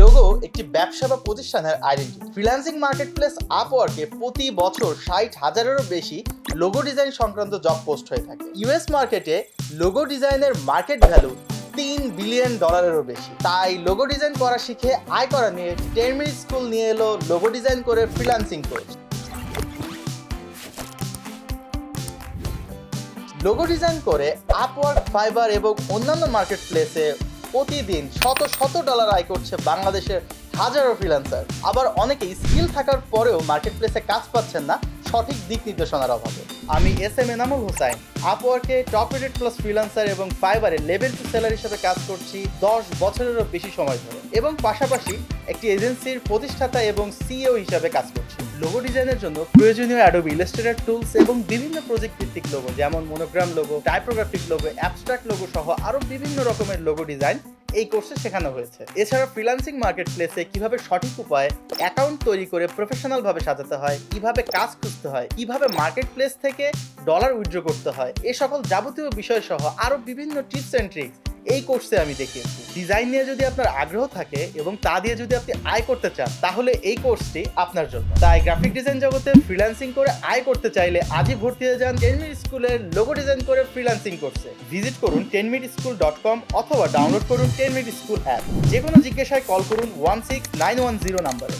Logo একটি ব্যবসা বা প্রতিষ্ঠানের আইডেন্টি ফ্রিল্যান্সিং মার্কেট প্লেস আপওয়ার্কে প্রতি বছর ষাট হাজারেরও বেশি লোগো ডিজাইন সংক্রান্ত জব পোস্ট হয়ে থাকে। ইউএস মার্কেটে লোগো ডিজাইনের মার্কেট ভ্যালু তিন বিলিয়ন ডলারেরও বেশি। তাই লোগো ডিজাইন করা শিখে আয় করা নিয়ে টেন মিনিট স্কুল নিয়ে এলো লোগো ডিজাইন করে ফ্রিল্যান্সিং কোর্স লোগো ডিজাইন করে আপওয়ার্ক ফাইবার এবং অন্যান্য মার্কেট প্লেসে প্রতিদিন শত শত ডলার আয় করছে বাংলাদেশের হাজারো ফ্রিল্যান্সার আবার অনেকেই স্কিল থাকার পরেও মার্কেট প্লেসে কাজ পাচ্ছেন না, সঠিক দিক নির্দেশনার অভাবে। আমি এস এম এনামুল হোসাইন আপওয়ার্কে টপ রেটেড প্লাস ফ্রিল্যান্সার এবং ফাইবারে লেভেল টু সেলার হিসেবে কাজ করছি দশ বছরেরও বেশি সময় ধরে। এবং পাশাপাশি একটি এজেন্সির প্রতিষ্ঠাতা এবং সিইও হিসাবে কাজ করছি। লোগো ডিজাইনের জন্য প্রয়োজনীয় অ্যাডোবি ইলাস্ট্রেটর টুলস এবং বিভিন্ন প্রজেক্ট ভিত্তিক লোগো যেমন monogram logo typographic logo abstract logo সহ আরও বিভিন্ন রকমের লোগো ডিজাইন এই কোর্সে শেখানো হয়েছে। এছাড়া ফ্রিল্যান্সিং মার্কেট প্লেসে কীভাবে সঠিক উপায়ে অ্যাকাউন্ট তৈরি করে প্রফেশনাল ভাবে সাজাতে হয়, কীভাবে কাজ খুঁজতে হয়, কীভাবে মার্কেট প্লেস থেকে ডলার উইথড্র করতে হয়, এ সকল যাবতীয় বিষয় সহ আরও বিভিন্ন টিপস অ্যান্ড ট্রিক্স এই কোর্সে আমি দেখিয়েছি। ডিজাইন নিয়ে যদি আপনার আগ্রহ থাকে এবং তা দিয়ে যদি আপনি আয় করতে চান, তাহলে এই কোর্সটি আপনার জন্য। তাই গ্রাফিক ডিজাইন জগতে ফ্রিল্যান্সিং করে আয় করতে চাইলে আজই ভর্তি হয়ে যান টেন মিনিট স্কুলের লোগো ডিজাইন করে ফ্রিল্যান্সিং কোর্সে ভিজিট করুন ten minute school dot com অথবা ডাউনলোড করুন টেন মিনিট স্কুল অ্যাপ যে কোনো জিজ্ঞাসায় কল করুন one six nine one zero নাম্বারে